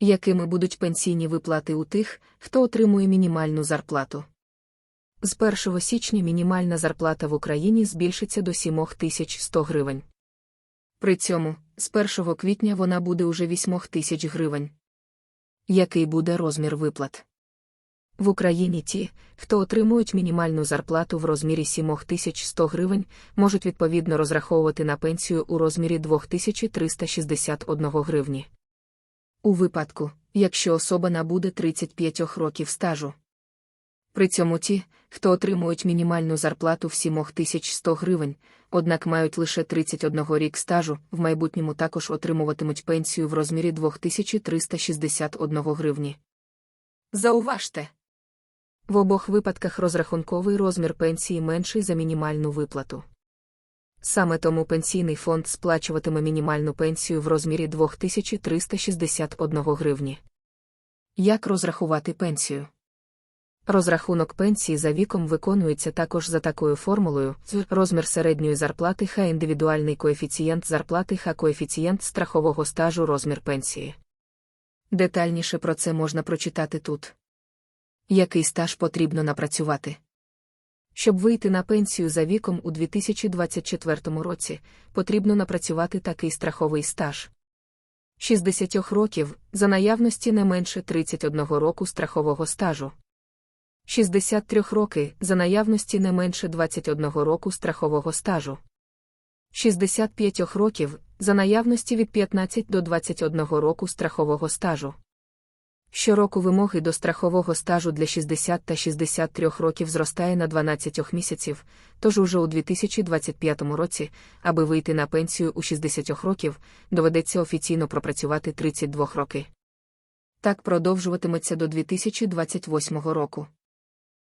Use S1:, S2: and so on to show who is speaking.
S1: Якими будуть пенсійні виплати у тих, хто отримує мінімальну зарплату? З 1 січня мінімальна зарплата в Україні збільшиться до 7100 гривень. При цьому, з 1 квітня вона буде уже 8000 гривень. Який буде розмір виплат? В Україні ті, хто отримують мінімальну зарплату в розмірі 7100 гривень, можуть відповідно розраховувати на пенсію у розмірі 2361 гривні. У випадку, якщо особа набуде 35 років стажу. При цьому ті, хто отримують мінімальну зарплату в 7100 гривень, однак мають лише 31 рік стажу, в майбутньому також отримуватимуть пенсію в розмірі 2361 гривні. Зауважте! В обох випадках розрахунковий розмір пенсії менший за мінімальну виплату. Саме тому пенсійний фонд сплачуватиме мінімальну пенсію в розмірі 2361 гривні. Як розрахувати пенсію? Розрахунок пенсії за віком виконується також за такою формулою: розмір середньої зарплати ха індивідуальний коефіцієнт зарплати ха коефіцієнт страхового стажу розмір пенсії. Детальніше про це можна прочитати тут. Який стаж потрібно напрацювати? Щоб вийти на пенсію за віком у 2024 році, потрібно напрацювати такий страховий стаж. 60 років за наявності не менше 31 року страхового стажу. 63 роки за наявності не менше 21 року страхового стажу. 65 років за наявності від 15 до 21 року страхового стажу. Щороку вимоги до страхового стажу для 60 та 63 років зростає на 12 місяців, тож уже у 2025 році, аби вийти на пенсію у 60 років, доведеться офіційно пропрацювати 32 роки. Так продовжуватиметься до 2028 року.